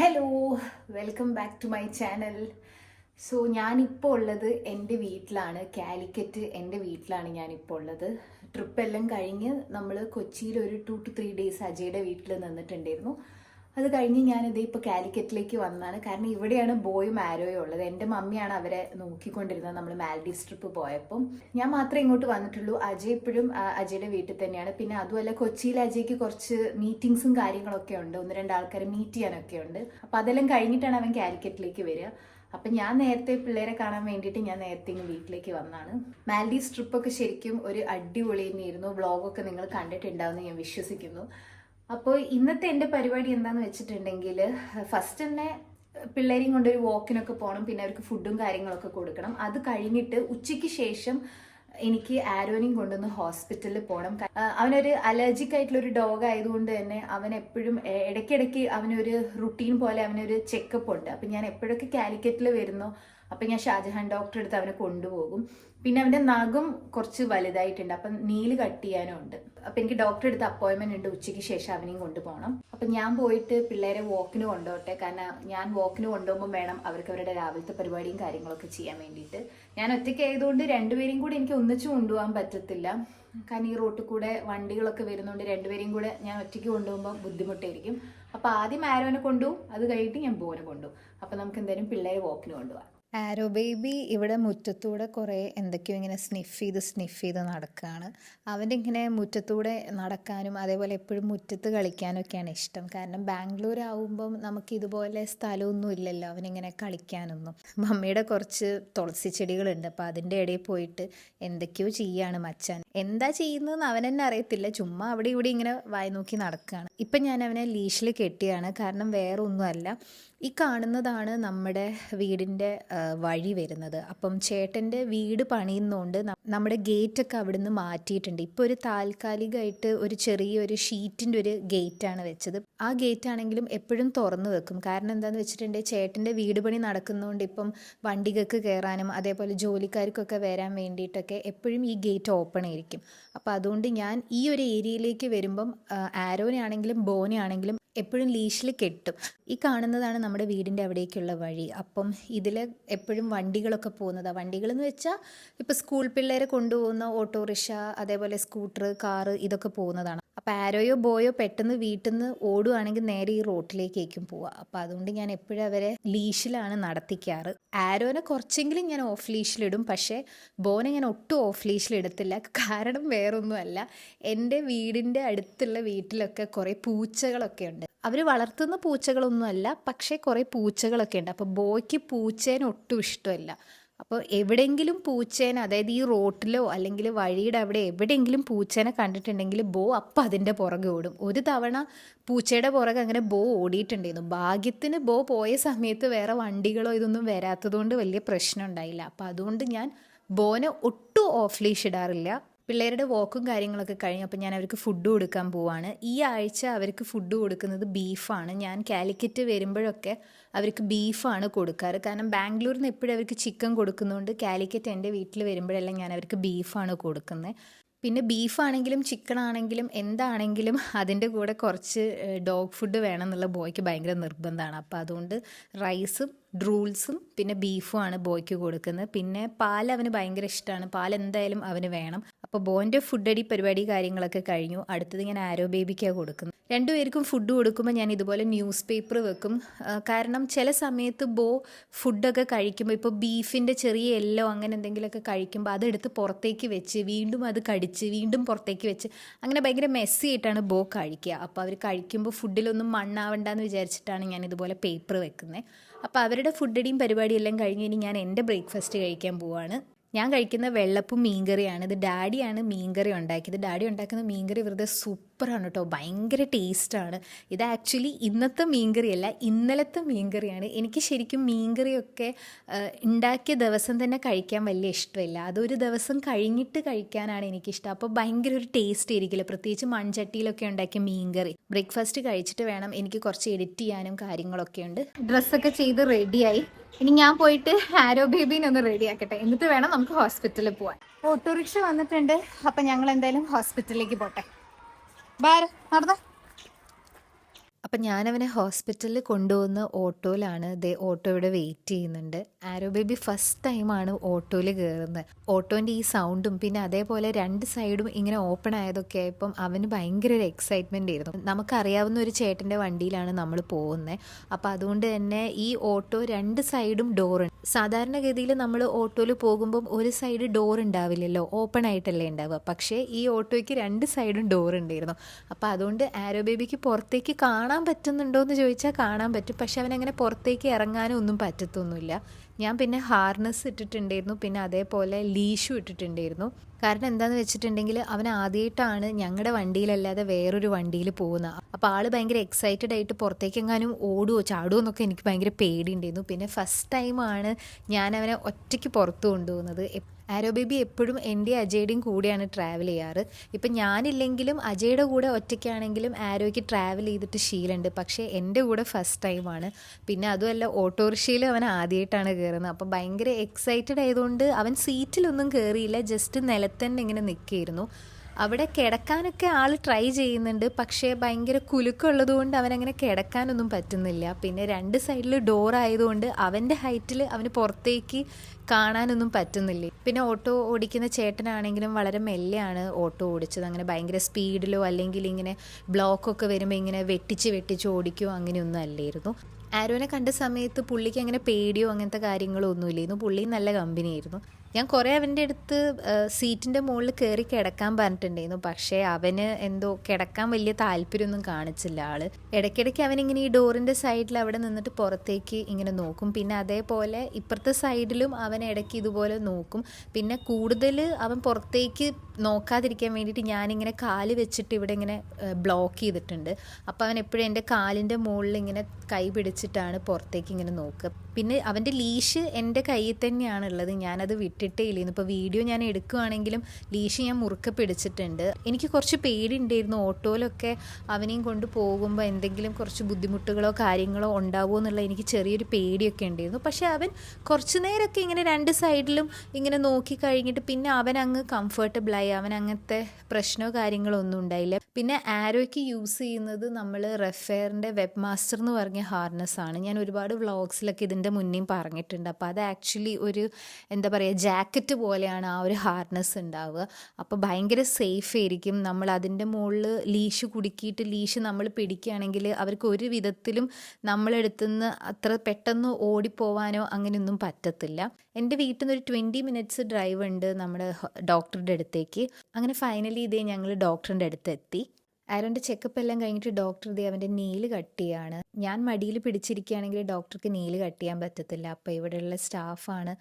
Hello welcome back to my channel so ഞാനിപ്പോൾ ഉള്ളത് എന്റെ വീട്ടിലാണ്. കാലിക്കറ്റ് എന്റെ വീട്ടിലാണ് ഞാനിപ്പോൾ ഉള്ളത്. ട്രിപ്പ് എല്ലാം കഴിഞ്ഞ് നമ്മൾ കൊച്ചിയിൽ ഒരു ടു ടു ത്രീ ഡേയ്സ് അജയുടെ വീട്ടിൽ നിന്നിട്ടുണ്ടായിരുന്നു. അത് കഴിഞ്ഞ് ഞാനിത് ഇപ്പോൾ കാലിക്കറ്റിലേക്ക് വന്നതാണ് കാരണം ഇവിടെയാണ് ബോയും ആരോയും ഉള്ളത്. എന്റെ മമ്മിയാണ് അവരെ നോക്കിക്കൊണ്ടിരുന്നത് നമ്മൾ മാൽഡീവ്സ് ട്രിപ്പ് പോയപ്പം. ഞാൻ മാത്രമേ ഇങ്ങോട്ട് വന്നിട്ടുള്ളൂ. അജയ് ഇപ്പോഴും അജയുടെ വീട്ടിൽ തന്നെയാണ്. പിന്നെ അതുമല്ല കൊച്ചിയിൽ അജയ്ക്ക് കുറച്ച് മീറ്റിംഗ്സും കാര്യങ്ങളൊക്കെ ഉണ്ട്. ഒന്ന് രണ്ട് ആൾക്കാരെ മീറ്റ് ചെയ്യാനൊക്കെ ഉണ്ട്. അപ്പം അതെല്ലാം കഴിഞ്ഞിട്ടാണ് അവൻ കാലിക്കറ്റിലേക്ക് വരിക. അപ്പം ഞാൻ നേരത്തെ പിള്ളേരെ കാണാൻ വേണ്ടിയിട്ട് ഞാൻ നേരത്തെ ഇങ്ങ് വീട്ടിലേക്ക് വന്നാണ്. മാൽഡീവ്സ് ട്രിപ്പൊക്കെ ശരിക്കും ഒരു അടിപൊളി തന്നെയായിരുന്നു. വ്ളോഗൊക്കെ നിങ്ങൾ കണ്ടിട്ടുണ്ടാവുമെന്ന് ഞാൻ വിശ്വസിക്കുന്നു. അപ്പോൾ ഇന്നത്തെ എന്റെ പരിപാടി എന്താണെന്ന് വെച്ചിട്ടുണ്ടെങ്കിൽ ഫസ്റ്റ് തന്നെ പിള്ളേരെയും കൊണ്ടൊരു വാക്കിനൊക്കെ പോകണം പിന്നെ അവർക്ക് ഫുഡും കാര്യങ്ങളൊക്കെ കൊടുക്കണം. അത് കഴിഞ്ഞിട്ട് ഉച്ചയ്ക്ക് ശേഷം എനിക്ക് ആരോനെയും കൊണ്ടൊന്ന് ഹോസ്പിറ്റലിൽ പോകണം അവനൊരു അലർജിക് ആയിട്ടുള്ള ഒരു ഡോഗ് ആയതുകൊണ്ട് തന്നെ അവൻ എപ്പോഴും ഇടയ്ക്കിടയ്ക്ക് അവനൊരു റുട്ടീൻ പോലെ അവനൊരു ചെക്കപ്പ് ഉണ്ട്. അപ്പം ഞാൻ എപ്പോഴൊക്കെ കാലിക്കറ്റിൽ വരുന്നോ അപ്പം ഞാൻ ഷാജഹാൻ ഡോക്ടറെ അടുത്ത് അവനെ കൊണ്ടുപോകും. പിന്നെ അവന്റെ നഖം കുറച്ച് വലുതായിട്ടുണ്ട്. അപ്പം നീൽ കട്ട് ചെയ്യാനും ഉണ്ട് അപ്പം എനിക്ക് ഡോക്ടറെ അടുത്ത് അപ്പോയിന്റ്മെന്റ് ഉണ്ട്. ഉച്ചയ്ക്ക് ശേഷം അവനെയും കൊണ്ടുപോകണം. അപ്പം ഞാൻ പോയിട്ട് പിള്ളേരെ വാക്കിന് കൊണ്ടുപോട്ടെ കാരണം ഞാൻ വാക്കിന് കൊണ്ടുപോകുമ്പോൾ വേണം അവർക്ക് അവരുടെ രാവിലത്തെ പരിപാടിയും കാര്യങ്ങളൊക്കെ ചെയ്യാൻ വേണ്ടിയിട്ട്. ഞാൻ ഒറ്റയ്ക്ക് ആയതുകൊണ്ട് രണ്ടുപേരെയും കൂടി എനിക്ക് ഒന്നിച്ചു കൊണ്ടുപോകാൻ പറ്റത്തില്ല. കാരണം ഈ റോട്ടിൽ കൂടെ വണ്ടികളൊക്കെ വരുന്നതുകൊണ്ട് രണ്ടുപേരെയും കൂടെ ഞാൻ ഒറ്റയ്ക്ക് കൊണ്ടുപോകുമ്പോൾ ബുദ്ധിമുട്ടായിരിക്കും. അപ്പോൾ ആദ്യം ആരോനെ കൊണ്ടുപോകും. അത് കഴിഞ്ഞിട്ട് ഞാൻ ബോനെ കൊണ്ടുപോകും. അപ്പോൾ നമുക്ക് എന്തായാലും പിള്ളേരെ വാക്കിന് കൊണ്ടുപോകാം. ആരോ ബേബി ഇവിടെ മുറ്റത്തൂടെ കുറേ എന്തൊക്കെയോ ഇങ്ങനെ സ്നിഫ് ചെയ്ത് സ്നിഫ് ചെയ്ത് നടക്കുകയാണ് അവന്റെ ഇങ്ങനെ മുറ്റത്തൂടെ നടക്കാനും അതേപോലെ എപ്പോഴും മുറ്റത്ത് കളിക്കാനൊക്കെയാണ് ഇഷ്ടം. കാരണം ബാംഗ്ലൂർ ആവുമ്പം നമുക്ക് ഇതുപോലെ സ്ഥലമൊന്നും ഇല്ലല്ലോ അവനിങ്ങനെ കളിക്കാനൊന്നും. മമ്മിയുടെ കുറച്ച് തുളസി ചെടികളുണ്ട്. അപ്പോൾ അതിന്റെ ഇടയിൽ പോയിട്ട് എന്തൊക്കെയോ ചെയ്യാണ് മച്ചാൻ. എന്താ ചെയ്യുന്നതെന്ന് അവൻ തന്നെ അറിയത്തില്ല. ചുമ്മാ അവിടെ ഇവിടെ ഇങ്ങനെ വായി നോക്കി നടക്കുകയാണ് ഇപ്പം ഞാൻ അവനെ ലീഷിൽ കെട്ടിയാണ്. കാരണം വേറെ ഒന്നുമല്ല ഈ കാണുന്നതാണ് നമ്മുടെ വീടിന്റെ വഴി വരുന്നത്. അപ്പം ചേട്ടന്റെ വീട് പണിയുന്നതുകൊണ്ട് നമ്മുടെ ഗേറ്റൊക്കെ അവിടുന്ന് മാറ്റിയിട്ടുണ്ട്. ഇപ്പോൾ ഒരു താൽക്കാലികമായിട്ട് ഒരു ചെറിയൊരു ഷീറ്റിന്റെ ഒരു ഗേറ്റാണ് വെച്ചത്. ആ ഗേറ്റ് ആണെങ്കിലും എപ്പോഴും തുറന്നു വെക്കും. കാരണം എന്താണെന്ന് വെച്ചിട്ടുണ്ടെങ്കിൽ ചേട്ടന്റെ വീട് പണി നടക്കുന്നതുകൊണ്ട് ഇപ്പം വണ്ടികൾക്ക് കയറാനും അതേപോലെ ജോലിക്കാർക്കൊക്കെ വരാൻ വേണ്ടിയിട്ടൊക്കെ എപ്പോഴും ഈ ഗേറ്റ് ഓപ്പൺ ആയിരിക്കും. അപ്പോൾ അതുകൊണ്ട് ഞാൻ ഈ ഒരു ഏരിയയിലേക്ക് വരുമ്പം ആരോനെ ആണെങ്കിലും ബോനെ ആണെങ്കിലും എപ്പോഴും ലീഷിൽ കെട്ടും. ഈ കാണുന്നതാണ് നമ്മുടെ വീടിന്റെ അവിടേക്കുള്ള വഴി. അപ്പം ഇതിൽ എപ്പോഴും വണ്ടികളൊക്കെ പോകുന്നതാണ് വണ്ടികളെന്ന് വെച്ചാൽ ഇപ്പോൾ സ്കൂൾ പിള്ളേരെ കൊണ്ടുപോകുന്ന ഓട്ടോറിക്ഷ അതേപോലെ സ്കൂട്ടർ കാറ് ഇതൊക്കെ പോകുന്നതാണ്. അപ്പോൾ ആരോയോ ബോയോ പെട്ടെന്ന് വീട്ടിൽ നിന്ന് ഓടുകയാണെങ്കിൽ നേരെ ഈ റോട്ടിലേക്കേക്കും പോവുക അപ്പോൾ അതുകൊണ്ട് ഞാൻ എപ്പോഴും അവരെ ലീഷിലാണ് നടത്തിക്കാറ്. ആരോനെ കുറച്ചെങ്കിലും ഞാൻ ഓഫ് ലീഷിലിടും. പക്ഷേ ബോനെ ഞാൻ ഒട്ടും ഓഫ് ലീഷിലിടത്തില്ല. കാരണം വേറൊന്നുമല്ല. എന്റെ വീടിന്റെ അടുത്തുള്ള വീട്ടിലൊക്കെ കുറേ പൂച്ചകളൊക്കെ ഉണ്ട്. അവർ വളർത്തുന്ന പൂച്ചകളൊന്നുമല്ല പക്ഷേ കുറേ പൂച്ചകളൊക്കെ ഉണ്ട്. അപ്പോൾ ബോയ്ക്ക് പൂച്ചേനെ ഒട്ടും ഇഷ്ടമല്ല. അപ്പോൾ എവിടെയെങ്കിലും പൂച്ചേനെ അതായത് ഈ റോട്ടിലോ അല്ലെങ്കിൽ വഴിയുടെ അവിടെ എവിടെയെങ്കിലും പൂച്ചേനെ കണ്ടിട്ടുണ്ടെങ്കിൽ ബോ അപ്പം അതിന്റെ പുറകെ ഓടും. ഒരു തവണ പൂച്ചയുടെ പുറകെ അങ്ങനെ ബോ ഓടിയിട്ടുണ്ടായിരുന്നു. ഭാഗ്യത്തിന് ബോ പോയ സമയത്ത് വേറെ വണ്ടികളോ ഇതൊന്നും വരാത്തതുകൊണ്ട് വലിയ പ്രശ്നം ഉണ്ടായില്ല. അപ്പോൾ അതുകൊണ്ട് ഞാൻ ബോനെ ഒട്ടും ഓഫ് ലീഷ് ഇടാറില്ല. പിള്ളേരുടെ വോക്കും കാര്യങ്ങളൊക്കെ കഴിഞ്ഞു അപ്പോൾ ഞാൻ അവർക്ക് ഫുഡ് കൊടുക്കാൻ പോവാണ്. ഈ ആഴ്ച അവർക്ക് ഫുഡ് കൊടുക്കുന്നത് ബീഫാണ് ഞാൻ കാലിക്കറ്റ് വരുമ്പോഴൊക്കെ അവർക്ക് ബീഫാണ് കൊടുക്കാറ്. കാരണം ബാംഗ്ലൂരിൽ നിന്ന് എപ്പോഴും അവർക്ക് ചിക്കൻ കൊടുക്കുന്നതുകൊണ്ട് കാലിക്കറ്റ് എന്റെ വീട്ടിൽ വരുമ്പോഴെല്ലാം ഞാൻ അവർക്ക് ബീഫാണ് കൊടുക്കുന്നത് പിന്നെ ബീഫാണെങ്കിലും ചിക്കൻ ആണെങ്കിലും എന്താണെങ്കിലും അതിന്റെ കൂടെ കുറച്ച് ഡോഗ് ഫുഡ് വേണം എന്നുള്ള ബോയ്ക്ക് ഭയങ്കര നിർബന്ധമാണ് അപ്പോൾ അതുകൊണ്ട് റൈസും ഡ്രൂൾസും പിന്നെ ബീഫും ആണ് ബോയ്ക്ക് കൊടുക്കുന്നത് പിന്നെ പാൽ അവന് ഭയങ്കര ഇഷ്ടമാണ് പാൽ എന്തായാലും അവന് വേണം. അപ്പോൾ ബോന്റെ ഫുഡ് അടി പരിപാടി കാര്യങ്ങളൊക്കെ കഴിഞ്ഞു. അടുത്തത് ഞാൻ ആരോ ബേബിക്കാണ് കൊടുക്കുന്നത്. രണ്ടുപേർക്കും ഫുഡ് കൊടുക്കുമ്പോൾ ഞാൻ ഇതുപോലെ ന്യൂസ് പേപ്പർ വെക്കും കാരണം ചില സമയത്ത് ബോ ഫുഡൊക്കെ കഴിക്കുമ്പോൾ ഇപ്പോൾ ബീഫിന്റെ ചെറിയ എല്ലോ അങ്ങനെ എന്തെങ്കിലുമൊക്കെ കഴിക്കുമ്പോൾ അതെടുത്ത് പുറത്തേക്ക് വെച്ച് വീണ്ടും അത് കടിച്ച് വീണ്ടും പുറത്തേക്ക് വെച്ച് അങ്ങനെ ഭയങ്കര മെസ്സി ആയിട്ടാണ് ബോ കഴിക്കുക. അപ്പോൾ അവർ കഴിക്കുമ്പോൾ ഫുഡിലൊന്നും മണ്ണാവണ്ടെന്ന് വിചാരിച്ചിട്ടാണ് ഞാൻ ഇതുപോലെ പേപ്പർ വെക്കുന്നത് അപ്പോൾ അവരുടെ ഫുഡടിയും പരിപാടിയെല്ലാം കഴിഞ്ഞ് ഇനി ഞാൻ എന്റെ ബ്രേക്ക്ഫാസ്റ്റ് കഴിക്കാൻ പോവാണ്. ഞാൻ കഴിക്കുന്ന വെള്ളപ്പും മീൻകറിയാണ്. ഇത് ഡാഡിയാണ് മീൻകറി ഉണ്ടാക്കിയത്. ഡാഡി ഉണ്ടാക്കുന്ന മീൻകറി വെറുതെ സൂപ്പറാണ് കേട്ടോ. ഭയങ്കര ടേസ്റ്റാണ്. ഇത് ആക്ച്വലി ഇന്നത്തെ മീൻകറിയല്ല ഇന്നലത്തെ മീൻകറിയാണ്. എനിക്ക് ശരിക്കും മീൻകറിയൊക്കെ ഉണ്ടാക്കിയ ദിവസം തന്നെ കഴിക്കാൻ വലിയ ഇഷ്ടമില്ല. അതൊരു ദിവസം കഴിഞ്ഞിട്ട് കഴിക്കാനാണ് എനിക്കിഷ്ടം. അപ്പോൾ ഭയങ്കര ഒരു ടേസ്റ്റ് ആയിരിക്കില്ല? പ്രത്യേകിച്ച് മൺചട്ടിയിലൊക്കെ ഉണ്ടാക്കിയ മീൻകറി. ബ്രേക്ക്ഫാസ്റ്റ് കഴിച്ചിട്ട് വേണം എനിക്ക് കുറച്ച് എഡിറ്റ് ചെയ്യാനും കാര്യങ്ങളൊക്കെ ഉണ്ട്. ഡ്രസ്സൊക്കെ ചെയ്ത് റെഡിയായി. ഇനി ഞാൻ പോയിട്ട് ആരോ ബേബീനെ ഒന്ന് റെഡി ആക്കട്ടെ എന്നിട്ട് വേണം നമുക്ക് ഹോസ്പിറ്റലിൽ പോവാൻ ഓട്ടോറിക്ഷ വന്നിട്ടുണ്ട്. അപ്പം ഞങ്ങൾ എന്തായാലും ഹോസ്പിറ്റലിലേക്ക് പോട്ടെ. ബാര നടന്ന? അപ്പം ഞാനവനെ ഹോസ്പിറ്റലിൽ കൊണ്ടുപോകുന്ന ഓട്ടോയിലാണ്. ദേ ഓട്ടോ ഇവിടെ വെയിറ്റ് ചെയ്യുന്നുണ്ട്. ആരോ ബേബി ഫസ്റ്റ് ടൈമാണ് ഓട്ടോയിൽ കയറുന്നത്. ഓട്ടോന്റെ ഈ സൗണ്ടും പിന്നെ അതേപോലെ രണ്ട് സൈഡും ഇങ്ങനെ ഓപ്പൺ ആയതൊക്കെ ആയപ്പം അവന് ഭയങ്കര ഒരു എക്സൈറ്റ്മെന്റ് ആയിരുന്നു. നമുക്കറിയാവുന്ന ഒരു ചേട്ടന്റെ വണ്ടിയിലാണ് നമ്മൾ പോകുന്നത്. അപ്പോൾ അതുകൊണ്ട് തന്നെ ഈ ഓട്ടോ രണ്ട് സൈഡും ഡോറുണ്ട് സാധാരണഗതിയിൽ നമ്മൾ ഓട്ടോയിൽ പോകുമ്പം ഒരു സൈഡ് ഡോർ ഉണ്ടാവില്ലല്ലോ ഓപ്പൺ ആയിട്ടല്ലേ ഉണ്ടാവുക. പക്ഷേ ഈ ഓട്ടോയ്ക്ക് രണ്ട് സൈഡും ഡോർ ഉണ്ടായിരുന്നു. അപ്പോൾ അതുകൊണ്ട് ആരോ ബേബിക്ക് പുറത്തേക്ക് കാണാൻ പറ്റുന്നുണ്ടോ എന്ന് ചോദിച്ചാൽ കാണാൻ പറ്റും. പക്ഷെ അവനങ്ങനെ പുറത്തേക്ക് ഇറങ്ങാനും ഒന്നും പറ്റത്തൊന്നുമില്ല. ഞാൻ പിന്നെ ഹാർനസ് ഇട്ടിട്ടുണ്ടായിരുന്നു. പിന്നെ അതേപോലെ ലീഷു ഇട്ടിട്ടുണ്ടായിരുന്നു. കാരണം എന്താന്ന് വെച്ചിട്ടുണ്ടെങ്കിൽ അവൻ ആദ്യമായിട്ടാണ് ഞങ്ങളുടെ വണ്ടിയിലല്ലാതെ വേറൊരു വണ്ടിയിൽ പോകുന്നത് അപ്പോൾ ആൾ ഭയങ്കര എക്സൈറ്റഡ് ആയിട്ട് പുറത്തേക്കെങ്ങാനും ഓടുവോ ചാടുമോ എന്നൊക്കെ എനിക്ക് ഭയങ്കര പേടിയുണ്ടായിരുന്നു. പിന്നെ ഫസ്റ്റ് ടൈമാണ് ഞാൻ അവനെ ഒറ്റയ്ക്ക് പുറത്ത് കൊണ്ടുപോകുന്നത്. ആരോ ബേബി എപ്പോഴും എന്റെ അജയുടെയും കൂടെയാണ് ട്രാവൽ ചെയ്യാറ്. ഇപ്പം ഞാനില്ലെങ്കിലും അജയുടെ കൂടെ ഒറ്റയ്ക്കാണെങ്കിലും ആരോയ്ക്ക് ട്രാവൽ ചെയ്തിട്ട് ശീലമുണ്ട് പക്ഷേ എന്റെ കൂടെ ഫസ്റ്റ് ടൈമാണ് പിന്നെ അതുമല്ല ഓട്ടോറിക്ഷയിൽ അവൻ ആദ്യമായിട്ടാണ് കയറുന്നത് അപ്പം ഭയങ്കര എക്സൈറ്റഡ് ആയതുകൊണ്ട് അവൻ സീറ്റിലൊന്നും കയറിയില്ല ജസ്റ്റ് നിലത്തന്നെ ഇങ്ങനെ നിൽക്കുകയായിരുന്നു അവിടെ കിടക്കാനൊക്കെ ആൾ ട്രൈ ചെയ്യുന്നുണ്ട്. പക്ഷേ ഭയങ്കര കുലുക്കമുള്ളത് കൊണ്ട് അവനങ്ങനെ കിടക്കാനൊന്നും പറ്റുന്നില്ല. പിന്നെ രണ്ട് സൈഡിൽ ഡോർ ആയതുകൊണ്ട് അവന്റെ ഹൈറ്റിൽ അവന് പുറത്തേക്ക് കാണാനൊന്നും പറ്റുന്നില്ല. പിന്നെ ഓട്ടോ ഓടിക്കുന്ന ചേട്ടനാണെങ്കിലും വളരെ മെല്ലെയാണ് ഓട്ടോ ഓടിച്ചത്. അങ്ങനെ ഭയങ്കര സ്പീഡിലോ അല്ലെങ്കിൽ ഇങ്ങനെ ബ്ലോക്കൊക്കെ വരുമ്പോൾ ഇങ്ങനെ വെട്ടിച്ച് വെട്ടിച്ച് ഓടിക്കുകയോ അങ്ങനെയൊന്നും അല്ലായിരുന്നു. ആരോനെ കണ്ട സമയത്ത് പുള്ളിക്ക് അങ്ങനെ പേടിയോ അങ്ങനത്തെ കാര്യങ്ങളോ ഒന്നുമില്ലായിരുന്നു പുള്ളി നല്ല കമ്പനിയായിരുന്നു ഞാൻ കുറേ അവന്റെ അടുത്ത് സീറ്റിന്റെ മുകളിൽ കയറി കിടക്കാൻ പറഞ്ഞിട്ടുണ്ടായിരുന്നു. പക്ഷേ അവന് എന്തോ കിടക്കാൻ വലിയ താല്പര്യമൊന്നും കാണിച്ചില്ല ആൾ. ഇടയ്ക്കിടയ്ക്ക് അവനിങ്ങനെ ഈ ഡോറിന്റെ സൈഡിൽ അവിടെ നിന്നിട്ട് പുറത്തേക്ക് ഇങ്ങനെ നോക്കും. പിന്നെ അതേപോലെ ഇപ്പുറത്തെ സൈഡിലും അവൻ ഇടയ്ക്ക് ഇതുപോലെ നോക്കും. പിന്നെ കൂടുതൽ അവൻ പുറത്തേക്ക് നോക്കാതിരിക്കാൻ വേണ്ടിയിട്ട് ഞാനിങ്ങനെ കാൽ വെച്ചിട്ട് ഇവിടെ ഇങ്ങനെ ബ്ലോക്ക് ചെയ്തിട്ടുണ്ട്. അപ്പോൾ അവൻ എപ്പോഴും എന്റെ കാലിന്റെ മുകളിൽ ഇങ്ങനെ കൈ പിടിച്ചിട്ടാണ് പുറത്തേക്ക് ഇങ്ങനെ നോക്കുക. പിന്നെ അവന്റെ ലീഷ് എന്റെ കയ്യിൽ തന്നെയാണ് ഉള്ളത് ഞാനത് വിട്ടിട്ടേ ഇല്ലായിരുന്നു ഇപ്പോൾ വീഡിയോ ഞാൻ എടുക്കുകയാണെങ്കിലും ലീഷ് ഞാൻ മുറുക്കെ പിടിച്ചിട്ടുണ്ട്. എനിക്ക് കുറച്ച് പേടി ഉണ്ടായിരുന്നു ഓട്ടോയിലൊക്കെ അവനെയും കൊണ്ട് പോകുമ്പോൾ എന്തെങ്കിലും കുറച്ച് ബുദ്ധിമുട്ടുകളോ കാര്യങ്ങളോ ഉണ്ടാവുമോ എന്നുള്ള എനിക്ക് ചെറിയൊരു പേടിയൊക്കെ ഉണ്ടായിരുന്നു. പക്ഷേ അവൻ കുറച്ച് നേരമൊക്കെ ഇങ്ങനെ രണ്ട് സൈഡിലും ഇങ്ങനെ നോക്കി കഴിഞ്ഞിട്ട് പിന്നെ അവൻ അങ്ങ് കംഫർട്ടബിളായി അവൻ അങ്ങനത്തെ പ്രശ്നമോ കാര്യങ്ങളോ ഒന്നും ഉണ്ടായില്ല. പിന്നെ ആരോയ്ക്ക് യൂസ് ചെയ്യുന്നത് നമ്മൾ റെഫെയറിന്റെ വെബ് മാസ്റ്റർ എന്ന് പറഞ്ഞ ഹാർനസ് ആണ്. ഞാൻ ഒരുപാട് വ്ളോഗ്സിലൊക്കെ ഇതിന്റെ മുന്നേയും പറഞ്ഞിട്ടുണ്ട്. അപ്പോൾ അത് ആക്ച്വലി ഒരു എന്താ പറയുക ജാക്കറ്റ് പോലെയാണ് ആ ഒരു ഹാർനസ് ഉണ്ടാവുക. അപ്പോൾ ഭയങ്കര സേഫ് ആയിരിക്കും. നമ്മൾ അതിന്റെ മുകളിൽ ലീഷ് കുടുക്കിയിട്ട് ലീഷ് നമ്മൾ പിടിക്കുകയാണെങ്കിൽ അവർക്ക് ഒരു വിധത്തിലും നമ്മളെടുത്തുനിന്ന് അത്ര പെട്ടെന്ന് ഓടിപ്പോവാനോ അങ്ങനെയൊന്നും പറ്റത്തില്ല. എന്റെ വീട്ടിൽ നിന്ന് ഒരു ട്വന്റി മിനിറ്റ്സ് ഡ്രൈവ് ഉണ്ട് നമ്മുടെ ഡോക്ടറുടെ അടുത്തേക്ക്. അങ്ങനെ ഫൈനലി ഇതേ ഞങ്ങൾ ഡോക്ടറിന്റെ അടുത്ത് എത്തി ആരോന്റെ ചെക്കപ്പ് എല്ലാം കഴിഞ്ഞിട്ട് ഡോക്ടർ ഇതേ അവന്റെ നെയിൽ കട്ട് ചെയ്യാണ്. ഞാൻ മടിയിൽ പിടിച്ചിരിക്കുകയാണെങ്കിൽ ഡോക്ടർക്ക് നെയിൽ കട്ട് ചെയ്യാൻ പറ്റത്തില്ല. അപ്പോൾ ഇവിടെയുള്ള സ്റ്റാഫാണ്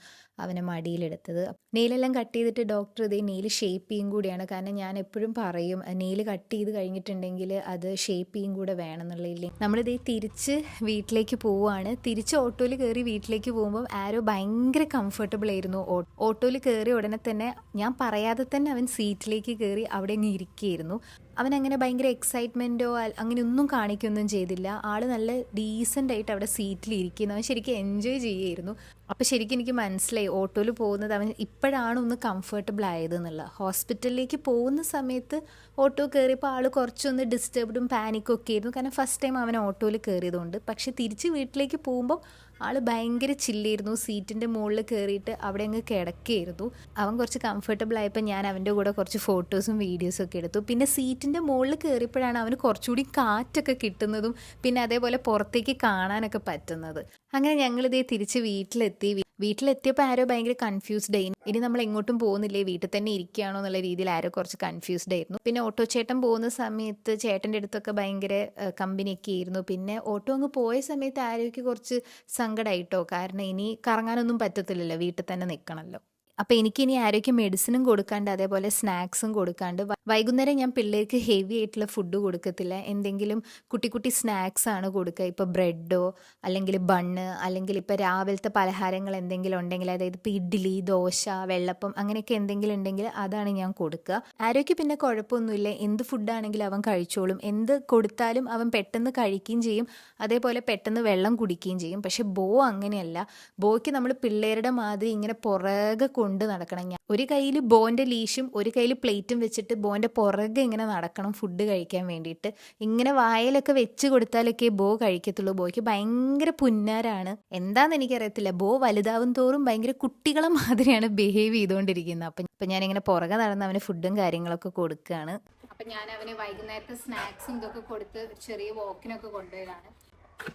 അവനെ മടിയിലെടുത്തത് നെയിലെല്ലാം കട്ട് ചെയ്തിട്ട് ഡോക്ടർ ഇതേ നെയിൽ ഷേപ്പ് ചെയ്യും കൂടിയാണ്. കാരണം ഞാൻ എപ്പോഴും പറയും നെയിൽ കട്ട് ചെയ്ത് കഴിഞ്ഞിട്ടുണ്ടെങ്കിൽ അത് ഷേപ്പ് ചെയ്യും കൂടെ വേണം എന്നുള്ളതില്ലേ നമ്മളിതേ തിരിച്ച് വീട്ടിലേക്ക് പോവുകയാണ്. തിരിച്ച് ഓട്ടോയിൽ കയറി വീട്ടിലേക്ക് പോകുമ്പോൾ ആരോ ഭയങ്കര കംഫർട്ടബിൾ ആയിരുന്നു. ഓട്ടോയിൽ കയറി ഉടനെ തന്നെ ഞാൻ പറയാതെ തന്നെ അവൻ സീറ്റിലേക്ക് കയറി അവിടെ അങ്ങ് ഇരിക്കുകയായിരുന്നു. അവൻ അങ്ങനെ ഭയങ്കര എക്സൈറ്റ്മെന്റോ അങ്ങനെ ഒന്നും കാണിക്കൊന്നും ചെയ്തില്ല. ആൾ നല്ല ഡീസന്റ് ആയിട്ട് അവിടെ സീറ്റിൽ ഇരിക്കുന്നു. അവൻ ശരിക്കും എൻജോയ് ചെയ്യുമായിരുന്നു അപ്പോൾ ശരിക്കും എനിക്ക് മനസ്സിലായി ഓട്ടോയിൽ പോകുന്നത് അവൻ ഇപ്പോഴാണ് ഒന്ന് കംഫർട്ടബിൾ ആയത് എന്നുള്ളത് ഹോസ്പിറ്റലിലേക്ക് പോകുന്ന സമയത്ത് ഓട്ടോ കയറിയപ്പോൾ ആൾ കുറച്ചൊന്ന് ഡിസ്റ്റർബ്ഡും പാനിക്കും ഒക്കെ ആയിരുന്നു. കാരണം ഫസ്റ്റ് ടൈം അവൻ ഓട്ടോയിൽ കയറിയതുകൊണ്ട്. പക്ഷേ തിരിച്ച് വീട്ടിലേക്ക് പോകുമ്പോൾ ആൾ ഭയങ്കര ചില്ലായിരുന്നു സീറ്റിന്റെ മുകളിൽ കയറിയിട്ട് അവിടെ അങ്ങ് കിടക്കുകയായിരുന്നു അവൻ കുറച്ച് കംഫർട്ടബിൾ ആയപ്പോൾ ഞാൻ അവന്റെ കൂടെ കുറച്ച് ഫോട്ടോസും വീഡിയോസും ഒക്കെ എടുത്തു. പിന്നെ സീറ്റിന്റെ മുകളിൽ കയറിയപ്പോഴാണ് അവന് കുറച്ചുകൂടി കാറ്റൊക്കെ കിട്ടുന്നതും പിന്നെ അതേപോലെ പുറത്തേക്ക് കാണാനൊക്കെ പറ്റുന്നത്. അങ്ങനെ ഞങ്ങളിതേ തിരിച്ച് വീട്ടിലെത്തി. വീട്ടിലെത്തിയപ്പോൾ ആരോ ഭയങ്കര കൺഫ്യൂസ്ഡ് ആയി. ഇനി നമ്മൾ എങ്ങോട്ടും പോകുന്നില്ലേ? വീട്ടിൽ തന്നെ ഇരിക്കുകയാണോ എന്നുള്ള രീതിയിൽ ആരോ കുറച്ച് കൺഫ്യൂസ്ഡ് ആയിരുന്നു. പിന്നെ ഓട്ടോ ചേട്ടൻ പോകുന്ന സമയത്ത് ചേട്ടന്റെ അടുത്തൊക്കെ ഭയങ്കര കമ്പനിയൊക്കെ ആയിരുന്നു. പിന്നെ ഓട്ടോ അങ്ങ് പോയ സമയത്ത് ആരോയ്ക്ക് കുറച്ച് സങ്കടമായിട്ടോ കാരണം ഇനി കറങ്ങാനൊന്നും പറ്റത്തില്ലല്ലോ. വീട്ടിൽ തന്നെ നിൽക്കണമല്ലോ. അപ്പോൾ എനിക്കിനി ആരോഗ്യ മെഡിസിനും കൊടുക്കാണ്ട് അതേപോലെ സ്നാക്സും കൊടുക്കാണ്ട് വൈകുന്നേരം ഞാൻ പിള്ളേർക്ക് ഹെവി ആയിട്ടുള്ള ഫുഡ് കൊടുക്കത്തില്ല. എന്തെങ്കിലും കുട്ടി കുട്ടി സ്നാക്സ് ആണ് കൊടുക്കുക. ഇപ്പോൾ ബ്രെഡോ അല്ലെങ്കിൽ ബണ്ണ് അല്ലെങ്കിൽ ഇപ്പോൾ രാവിലത്തെ പലഹാരങ്ങൾ എന്തെങ്കിലും ഉണ്ടെങ്കിൽ അതായത് ഇപ്പോൾ ഇഡ്ഡലി ദോശ വെള്ളപ്പം അങ്ങനെയൊക്കെ എന്തെങ്കിലും ഉണ്ടെങ്കിൽ അതാണ് ഞാൻ കൊടുക്കുക. ആരോഗ്യ പിന്നെ കുഴപ്പമൊന്നുമില്ല. എന്ത് ഫുഡാണെങ്കിലും അവൻ കഴിച്ചോളും. എന്ത് കൊടുത്താലും അവൻ പെട്ടെന്ന് കഴിക്കുകയും ചെയ്യും. അതേപോലെ പെട്ടെന്ന് വെള്ളം കുടിക്കുകയും ചെയ്യും. പക്ഷെ ബോ അങ്ങനെയല്ല. ബോയ്ക്ക് നമ്മൾ പിള്ളേരുടെ മാതിരി ഇങ്ങനെ പുറകെ കൊണ്ട് നടക്കണം. ഞാൻ ഒരു കയ്യിൽ ബോന്റെ ലീഷും ഒരു കയ്യിൽ പ്ലേറ്റും വെച്ചിട്ട് ബോനെ അവന്റെ പുറകെ ഇങ്ങനെ നടക്കണം ഫുഡ് കഴിക്കാൻ വേണ്ടിയിട്ട്. ഇങ്ങനെ വായിലൊക്കെ വെച്ച് കൊടുത്താലൊക്കെ ബോ കഴിക്കത്തുള്ളൂ. ബോയ്ക്ക് ഭയങ്കര പുന്നാരാണ്. എന്താണെന്ന് എനിക്കറിയത്തില്ല. ബോ വലുതാവും തോറും ഭയങ്കര കുട്ടികളെ മാതിരിയാണ് ബിഹേവ് ചെയ്തുകൊണ്ടിരിക്കുന്നത്. അപ്പം ഇപ്പം ഞാനിങ്ങനെ പുറകെ നടന്ന് അവന് ഫുഡും കാര്യങ്ങളൊക്കെ കൊടുക്കുകയാണ് അപ്പം ഞാൻ അവന് വൈകുന്നേരത്തെ സ്നാക്സും ഇതൊക്കെ കൊടുത്ത് ചെറിയ വോക്കിനൊക്കെ കൊണ്ടുപോയതാണ്.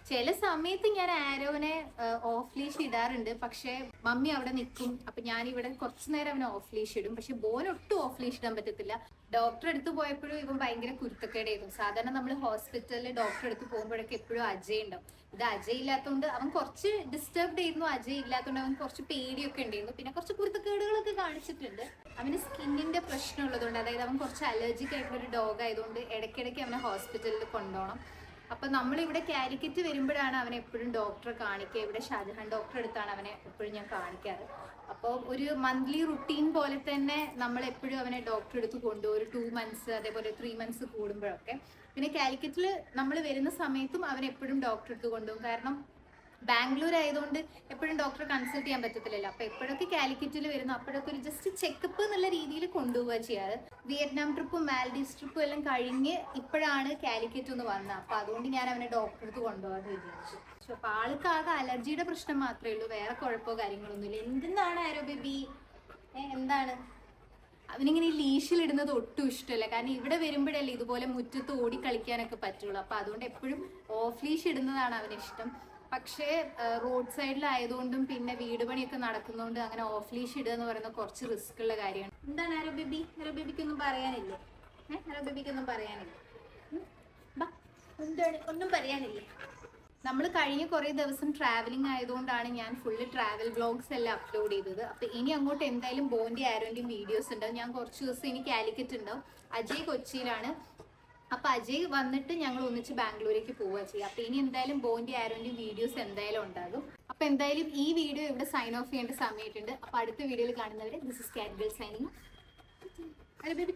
ചില സമയത്ത് ഞാൻ ആരോനെ ഓഫ് ലീഷ് ഇടാറുണ്ട്. പക്ഷെ മമ്മി അവിടെ നിൽക്കും. അപ്പൊ ഞാൻ ഇവിടെ കുറച്ചു നേരം അവനെ ഓഫ് ലീഷ് ഇടും. പക്ഷെ ബോൻ ഒട്ടും ഓഫ് ലീഷ് ഇടാൻ പറ്റത്തില്ല. ഡോക്ടറെ അടുത്ത് പോയപ്പോഴും ഇവൻ ഭയങ്കര കുരുത്തക്കേടായിരുന്നു. സാധാരണ നമ്മൾ ഹോസ്പിറ്റലിൽ ഡോക്ടറെ അടുത്ത് പോകുമ്പോഴൊക്കെ എപ്പോഴും അജയ് ഉണ്ടാവും. ഇത് അജയ് ഇല്ലാത്തതുകൊണ്ട് അവൻ കുറച്ച് ഡിസ്റ്റർബ്ഡ് ആയിരുന്നു. അജയ് ഇല്ലാത്തതുകൊണ്ട് അവൻ കുറച്ച് പേടിയൊക്കെ ഉണ്ടായിരുന്നു. പിന്നെ കുറച്ച് കുരുത്തക്കേടുകളൊക്കെ കാണിച്ചിട്ടുണ്ട്. അവന് സ്കിന്നിന്റെ പ്രശ്നം ഉള്ളതുകൊണ്ട് അതായത് അവൻ കുറച്ച് അലർജിക് ആയിട്ടുള്ള ഒരു ഡോഗ് ആയതുകൊണ്ട് ഇടയ്ക്കിടയ്ക്ക് അവനെ ഹോസ്പിറ്റലിൽ കൊണ്ടുപോകണം. അപ്പൊ നമ്മൾ ഇവിടെ കാലിക്കറ്റ് വരുമ്പോഴാണ് അവനെ എപ്പോഴും ഡോക്ടറെ കാണിക്കുക. ഇവിടെ ഷാജഹാൻ ഡോക്ടറെ അടുത്താണ് അവനെ എപ്പോഴും ഞാൻ കാണിക്കാറ്. അപ്പോൾ ഒരു മന്ത്ലി റുട്ടീൻ പോലെ തന്നെ നമ്മൾ എപ്പോഴും അവനെ ഡോക്ടറെ അടുത്ത് കൊണ്ടുപോകും ഒരു ടു മന്ത്സ് അതേപോലെ ത്രീ മന്ത്സ് കൂടുമ്പോഴൊക്കെ. പിന്നെ കാലിക്കറ്റിൽ നമ്മൾ വരുന്ന സമയത്തും അവൻ എപ്പോഴും ഡോക്ടറെ അടുത്ത് കൊണ്ടുപോകും. കാരണം ബാംഗ്ലൂർ ആയതുകൊണ്ട് എപ്പോഴും ഡോക്ടറെ കൺസൾട്ട് ചെയ്യാൻ പറ്റത്തില്ലല്ലോ. അപ്പൊ എപ്പോഴൊക്കെ കാലിക്കറ്റിൽ വരുന്നു അപ്പോഴൊക്കെ ഒരു ജസ്റ്റ് ചെക്കപ്പ് എന്നുള്ള രീതിയിൽ കൊണ്ടുപോവുക ചെയ്യാറ്. വിയറ്റ്നാം ട്രിപ്പും മാൽഡീവ്സ് ട്രിപ്പും എല്ലാം കഴിഞ്ഞ് ഇപ്പോഴാണ് കാലിക്കറ്റ് ഒന്ന് വന്നത്. അപ്പൊ അതുകൊണ്ട് ഞാൻ അവനെ ഡോക്ടറെ അടുത്ത് കൊണ്ടുപോകാൻ വിചാരിച്ചു. പക്ഷെ അപ്പൊ ആൾക്ക് ആകെ അലർജിയുടെ പ്രശ്നം മാത്രമേ ഉള്ളൂ. വേറെ കുഴപ്പമോ കാര്യങ്ങളൊന്നുമില്ല എന്തിനാണ് ആരോ ബേബി? എന്താണ്? അവനിങ്ങനെ ഈ ലീഷിലിടുന്നത് ഒട്ടും ഇഷ്ടമല്ല. കാരണം ഇവിടെ വരുമ്പോഴല്ലേ ഇതുപോലെ മുറ്റത്ത് ഓടി കളിക്കാനൊക്കെ പറ്റുള്ളൂ. അപ്പൊ അതുകൊണ്ട് എപ്പോഴും ഓഫ് ലീഷ് ഇടുന്നതാണ് അവന് ഇഷ്ടം. പക്ഷേ റോഡ് സൈഡിലായതുകൊണ്ടും പിന്നെ വീട് പണിയൊക്കെ നടക്കുന്നതുകൊണ്ട് അങ്ങനെ ഓഫ് ലീഷ് ഇടുക എന്ന് പറയുന്നത് കുറച്ച് റിസ്ക് ഉള്ള കാര്യമാണ്. എന്താണ് ആരോ ബേബി? ആരോ ബേബിക്കൊന്നും പറയാനില്ലേ? ഏഹ് ആരോ ബേബിക്കൊന്നും പറയാനില്ലേ? എന്താണ്? ഒന്നും പറയാനില്ലേ? നമ്മൾ കഴിഞ്ഞ കുറേ ദിവസം ട്രാവലിംഗ് ആയതുകൊണ്ടാണ് ഞാൻ ഫുള്ള് ട്രാവൽ ബ്ലോഗ്സ് എല്ലാം അപ്ലോഡ് ചെയ്തത്. അപ്പോൾ ഇനി അങ്ങോട്ട് എന്തായാലും ബോണ്ടി ആരോന്റെയും വീഡിയോസ് ഉണ്ടാവും. ഞാൻ കുറച്ച് ദിവസം ഇനി കാലിക്കറ്റ് ഉണ്ടാവും. അജയ് കൊച്ചിയിലാണ് അപ്പൊ അജയ് വന്നിട്ട് ഞങ്ങൾ ഒന്നിച്ച് ബാംഗ്ലൂരേക്ക് പോവുക ചെയ്യുക അപ്പൊ ഇനി എന്തായാലും ബോന്റെ ആരോന്റെയും വീഡിയോസ് എന്തായാലും ഉണ്ടാകും. അപ്പൊ എന്തായാലും ഈ വീഡിയോ ഇവിടെ സൈൻ ഓഫ് ചെയ്യേണ്ട സമയത്തുണ്ട് അപ്പൊ അടുത്ത വീഡിയോയിൽ കാണുന്നവരെ ദിസ് ഇസ് കാറ്റ് സൈനിങ് അല്ല ബേബി